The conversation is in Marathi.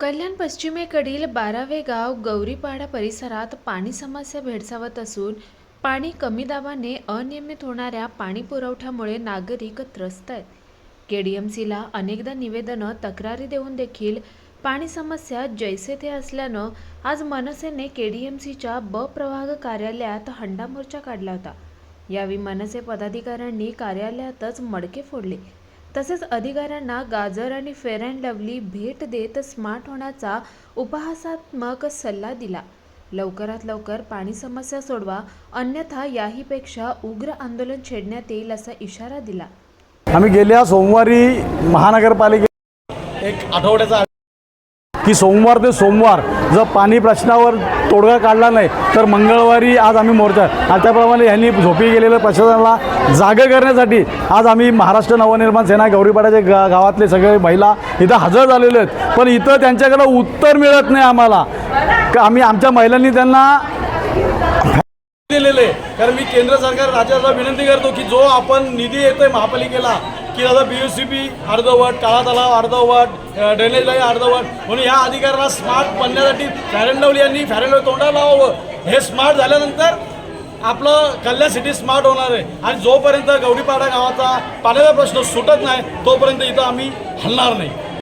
कल्याण पश्चिमेकडील बारावे गाव गौरीपाडा परिसरात पाणी समस्या भेडसावत असून पाणी कमी दाबाने अनियमित होणाऱ्या पाणी पुरवठ्यामुळे नागरिक त्रस्त आहेत. के डी एम सीला अनेकदा निवेदनं तक्रारी देऊन देखील पाणी समस्या जैसे थे असल्यानं आज मनसेने के डी एम ब प्रभाग कार्यालयात हंडा मोर्चा काढला होता. यावेळी मनसे पदाधिकाऱ्यांनी कार्यालयातच मडके फोडले. तसेच अधिकाऱ्यांना गाजर आणि फेअर अँड लवली भेट देत स्मार्ट होण्याचा उपहासात्मक सल्ला दिला. लवकरात लवकर पाणी समस्या सोडवा अन्यथा याहीपेक्षा उग्र आंदोलन छेडण्यात येईल असा इशारा दिला. आम्ही गेल्या सोमवारी महानगरपालिके एक आठवड्याचा की सोमवार ते सोमवार जर पाणी प्रश्नावर तोडगा काढला नाही तर मंगळवारी आज आम्ही मोर्चा. आणि त्याप्रमाणे यांनी झोपी गेलेल्या प्रशासनाला जागं करण्यासाठी आज आम्ही महाराष्ट्र नवनिर्माण सेना गौरीपाड्याचे गा गावातले सगळे महिला इथं हजर झालेले आहेत. पण इथं त्यांच्याकडं उत्तर मिळत नाही आम्हाला. का आम्ही आमच्या महिलांनी त्यांना दिलेले. कारण मी केंद्र सरकार राज्याला विनंती करतो की जो आपण निधी येतोय महापालिकेला की आता बी यू सी पी अर्धवट काळा तलाव अर्धवट ड्रेनेज लाईन अर्धवट म्हणून या अधिकाऱ्यांना स्मार्ट बनण्यासाठी फॅरेंडवली यांनी फॅरनलवली तोंडाला लावावं. हे स्मार्ट झाल्यानंतर आपलं कल्याण सिटी स्मार्ट होणार आहे. आणि जोपर्यंत गौरीपाडा गावाचा पाण्याचा प्रश्न सुटत नाही तोपर्यंत इथं आम्ही हलणार नाही.